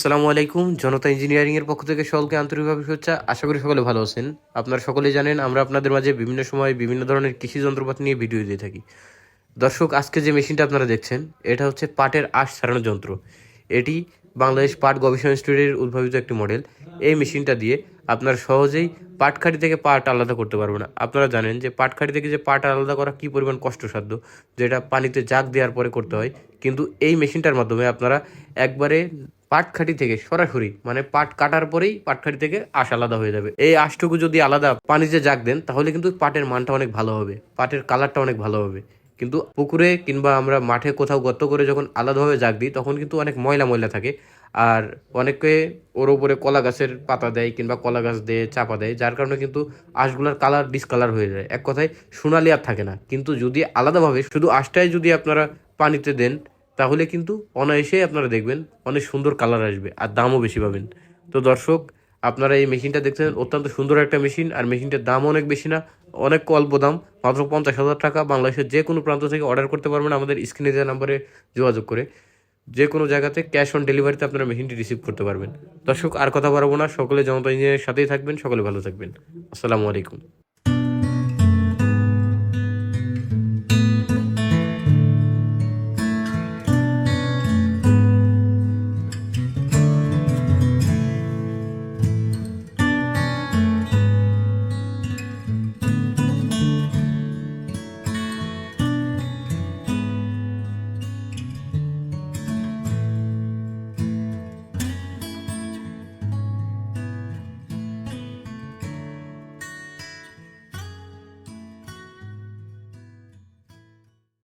আসসালামু আলাইকুম। জনতা ইঞ্জিনিয়ারিং এর পক্ষ থেকে সকলকে আন্তরিকভাবে শুভেচ্ছা। আশা করি সকলে ভালো আছেন। আপনারা সকলেই জানেন, আমরা আপনাদের মাঝে বিভিন্ন সময় বিভিন্ন ধরনের কৃষি যন্ত্রপাতি নিয়ে ভিডিও দিয়ে থাকি। দর্শক, আজকে যে মেশিনটা আপনারা দেখছেন, এটা হচ্ছে পাটের আঁশ ছাড়ানোর যন্ত্র। এটি বাংলাদেশ পাট গবেষণা ইনস্টিটিউটের উদ্ভাবিত একটি মডেল। এই মেশিনটা দিয়ে আপনারা সহজেই পাটখাড়ি থেকে পাট আলাদা করতে পারবেন আপনারা জানেন যে পাটখাড়ি থেকে যে পাট আলাদা করা কী পরিমাণ কষ্টসাধ্য, যেটা পানিতে জাগ দেওয়ার পরে করতে হয়। কিন্তু এই মেশিনটার মাধ্যমে আপনারা একবারে পাটখাটি থেকে সরাসরি মানে পাট কাটার পরেই পাটখাটি থেকে আশ আলাদা হয়ে যাবে। এই আশটুকু যদি আলাদা পানিতে জাগ দেন, তাহলে কিন্তু পাটের মানটা অনেক ভালো হবে, পাটের কালারটা অনেক ভালো হবে। কিন্তু পুকুরে কিংবা আমরা মাঠে কোথাও গর্ত করে যখন আলাদাভাবে জাগ দিই, তখন কিন্তু অনেক ময়লা ময়লা থাকে। আর অনেকে ওর উপরে কলা গাছের পাতা দেয় কিংবা কলা গাছ দিয়ে চাপা দেয়, যার কারণে কিন্তু আঁশগুলোর কালার ডিসকালার হয়ে যায়। এক কথায় সোনালি আর থাকে না। কিন্তু যদি আলাদাভাবে, শুধু আঁশটাই যদি আপনারা পানিতে দেন তাহলে কিন্তু অনায়াসে আপনারা দেখবেন অনেক সুন্দর কালার আসবে আর দামও বেশি পাবেন। তো দর্শক, আপনারা এই মেশিনটা দেখছেন অত্যন্ত সুন্দর একটা মেশিন আর মেশিনটার দাম অনেক বেশি না, অনেক অল্প দাম, মাত্র পঞ্চাশ হাজার টাকা। বাংলাদেশের যে কোনো প্রান্ত থেকে অর্ডার করতে পারবেন আমাদের স্ক্রিনে দেওয়া নাম্বারে যোগাযোগ করে। যে কোনো জায়গাতে ক্যাশ অন ডেলিভারিতে আপনারা মেশিনটি রিসিভ করতে পারবেন। দর্শক, আর কথা বাড়াবো না, সকলে জনতা ইঞ্জিনিয়ারের সাথেই থাকবেন, সকলে ভালো থাকবেন। আসসালামু আলাইকুম।